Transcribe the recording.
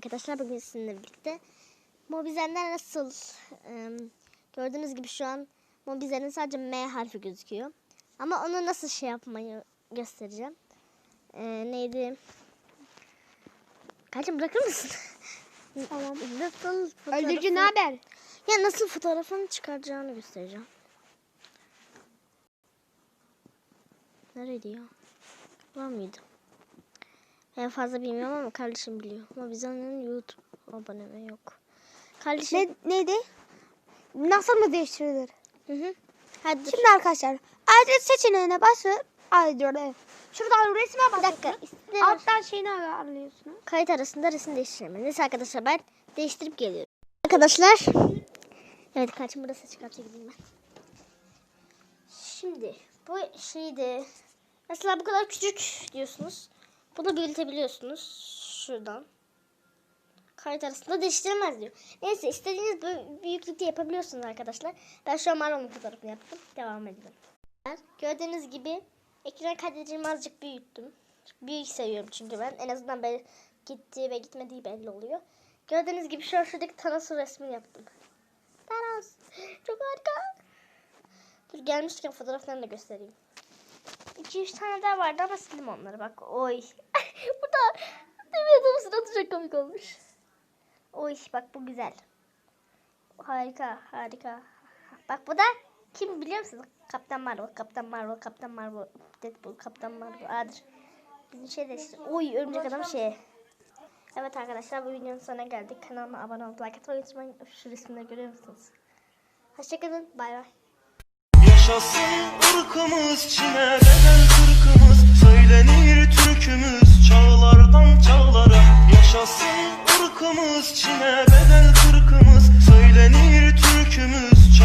arkadaşlar bugün sizinle birlikte. Mobizenler nasıl? Ee, gördüğünüz gibi şu an Mobizen'in sadece M harfi gözüküyor. Ama onu nasıl şey yapmayı göstereceğim. Ee, neydi? Kaçın bırakır mısın? Tamam. Nasıl Öldürücü ne haber? Ya nasıl fotoğrafını çıkaracağını göstereceğim. Nereydi ya? Var mıydı? Ben fazla bilmiyorum ama kardeşim biliyor. Ama bizden YouTube aboneme yok. Kardeşim. Ne, neydi? Nasıl mı değiştirilir? Hı hı. Hadi. Şimdi arkadaşlar adet seçeneğine basıp ay diyor evet. Şuradan resme Bir dakika. İstedim. Alttan şeyini ayarlıyorsunuz. Kayıt arasında resim değiştiremem. Neyse arkadaşlar ben değiştirip geliyorum. Arkadaşlar. Evet kaçın burası çıkartacak ben. Şimdi bu şeydi. Mesela bu kadar küçük diyorsunuz. Bunu büyütebiliyorsunuz. Şuradan. Kayıt arasında değiştiremez diyor. Neyse istediğiniz büyüklükte yapabiliyorsunuz arkadaşlar. Ben şu an Marlon'un fotoğrafını yaptım. Devam edelim. Gördüğünüz gibi ekran kaydedicimi azıcık büyüttüm. Büyük seviyorum çünkü ben. En azından ben gittiği ve gitmediği belli oluyor. Gördüğünüz gibi şu an şuradaki Thanos'un resmini yaptım. Thanos. Çok harika. Dur gelmişken fotoğraflarını da göstereyim. 2-3 tane daha vardı ama sildim onları bak. Oy. bu da demiyordum suratı çok komik olmuş. Oy bak bu güzel. Harika harika. Bak bu da kim biliyor musunuz? Kaptan Marvel, Kaptan Marvel, Kaptan Marvel, Deadpool, Kaptan Marvel. Adır. Bizim şey de işte. Oy örümcek adam şey. Evet arkadaşlar bu videonun sonuna geldik. Kanalıma abone olup like atmayı unutmayın. Şu resimleri görüyor musunuz? Hoşçakalın. Bay bay. Yaşasın ırkımız Çin'e bedel kırkımız Söylenir türkümüz çağlardan çağlara. Yaşasın ırkımız Çin'e bedel kırkımız Söylenir türkümüz